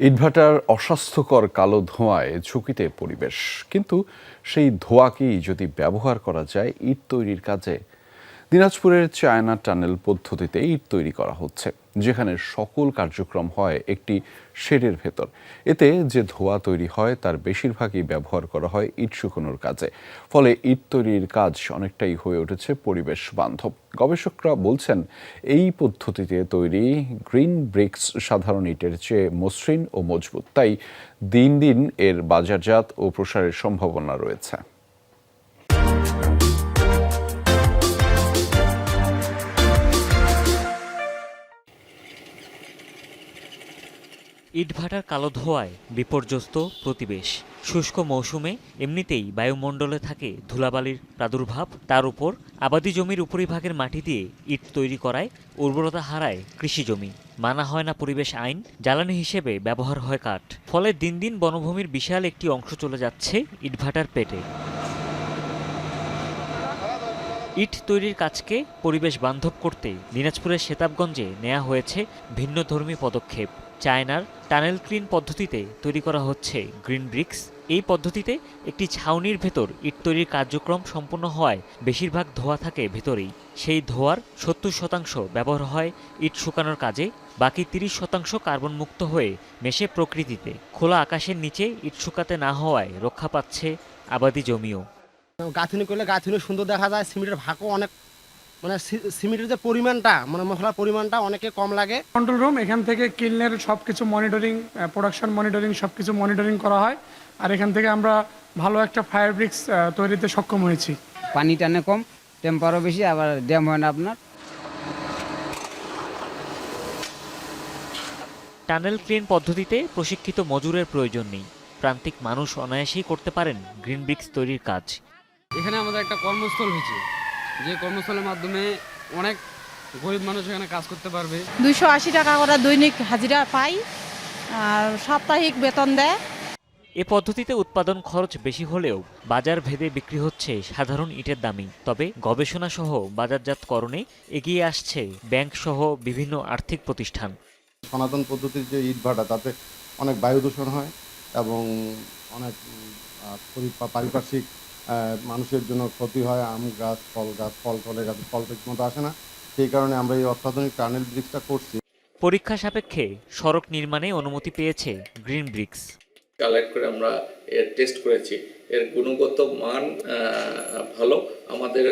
ইটভাটার অস্বাস্থ্যকর কালো ধোঁয়ায় ঝুঁকিতে পরিবেশ। কিন্তু সেই ধোঁয়াকেই যদি ব্যবহার করা যায়, ইট তৈরির কাজে? দিনাজপুরের চায়না টানেল পদ্ধতিতে ইট তৈরি করা হচ্ছে। যেখানে সকল কার্যক্রম হয় একটি শেডের ভেতর। এতে যে ধোঁয়া তৈরি হয়, তার বেশিরভাগই ব্যবহার করা হয় ইট শুকোনোর কাজে। ফলে ইট তৈরির কাজ অনেকটাই হয়ে উঠেছে পরিবেশ বান্ধব। গবেষকরা বলছেন, এই পদ্ধতিতে তৈরি গ্রিন ব্রিক্স সাধারণ ইটের চেয়ে মসৃণ ও মজবুত। তাই দিন দিন এর বাজারজাত ও প্রসারের সম্ভাবনা রয়েছে। ইটভাটার কালো ধোয়ায় বিপর্যস্ত প্রতিবেশ। শুষ্ক মৌসুমে এমনিতেই বায়ুমণ্ডলে থাকে ধুলাবালির প্রাদুর্ভাব। তার উপর আবাদি জমির উপরিভাগের মাটি দিয়ে ইট তৈরি করায় উর্বরতা হারায় কৃষি জমি। মানা হয় না পরিবেশ আইন, জ্বালানি হিসেবে ব্যবহার হয় কাঠ। ফলে দিন দিন বনভূমির বিশাল একটি অংশ চলে যাচ্ছে ইটভাটার পেটে। ইট তৈরির কাজকে পরিবেশ বান্ধব করতে দিনাজপুরের সেতাবগঞ্জে নেওয়া হয়েছে ভিন্নধর্মী পদক্ষেপ। চায়নার টানেল ক্লিন পদ্ধতিতে তৈরি করা হচ্ছে গ্রিন ব্রিক্স। এই পদ্ধতিতে একটি ছাউনির ভেতর ইট তৈরির কার্যক্রম সম্পন্ন হওয়ায় বেশিরভাগ ধোঁয়া থাকে ভেতরেই। সেই ধোঁয়ার সত্তর শতাংশ ব্যবহার হয় ইট শুকানোর কাজে, বাকি তিরিশ শতাংশ কার্বন মুক্ত হয়ে মেশে প্রকৃতিতে। খোলা আকাশের নিচে ইট শুকাতে না হওয়ায় রক্ষা পাচ্ছে আবাদি জমিও। গাঁথনি করলে গাঁথনি সুন্দর দেখা যায় সিমেন্টের ভাগও অনেক মানে সি- সিমেন্টের যে পরিমাণটা মানে মশলার পরিমাণটা অনেকে কম লাগে। কন্ট্রোল রুম এখান থেকে কিলনের সব কিছু মনিটরিং প্রোডাকশন মনিটরিং সব কিছু মনিটরিং করা হয়। আর এখান থেকে আমরা ভালো একটা ফায়ার ব্রিক্স তৈরিতে সক্ষম হয়েছি। পানি টানে কম টেম্পারও বেশি আবার ড্যাম হয় না আপনার। টানেল ক্লিন পদ্ধতিতে প্রশিক্ষিত মজুরের প্রয়োজন নেই। প্রান্তিক মানুষ অনায়াসেই করতে পারেন গ্রিন ব্রিক্স তৈরির কাজ। এখানে আমাদের একটা কর্মস্থল হয়েছে। যে কর্মস্থলের মাধ্যমে অনেক গরিব মানুষ এখানে কাজ করতে পারবে। দুইশো আশি টাকা করে দৈনিক হাজিরা পাই আর সাপ্তাহিক বেতন দেয়। এ পদ্ধতিতে উৎপাদন খরচ বেশি হলেও বাজার ভেদে বিক্রি হচ্ছে সাধারণ ইটের দামই। তবে গবেষণা সহ বাজারজাতকরণে এগিয়ে আসছে ব্যাংক সহ বিভিন্ন আর্থিক প্রতিষ্ঠান। সনাতন পদ্ধতির যে ইট ভাটা তাতে অনেক বায়ু দূষণ হয় এবং অনেক পারিপার্শ্বিক মানুষের জন্য ক্ষতি হয় আম গাছ ফল গাছ ফল টলে গাছ ফল ঠিক মতো আসে না। সেই কারণে আমরা এই অত্যাধুনিক টানেল ব্রিক্সটা করছি। পরীক্ষা সাপেক্ষে সড়ক নির্মাণে অনুমতি পেয়েছে গ্রিন ব্রিক্স। কালেক্ট করে আমরা এর টেস্ট করেছি। এর গুণগত মান আহ, ভালো। আমাদের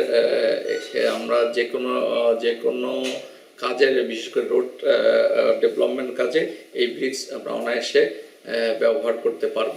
আমরা যে কোনো আহ, যে কোনো কাজের বিশেষ করে রোড ডেভেলপমেন্ট কাজে এই ব্রিক্স আমরা অনায়াসে ব্যবহার করতে পারব।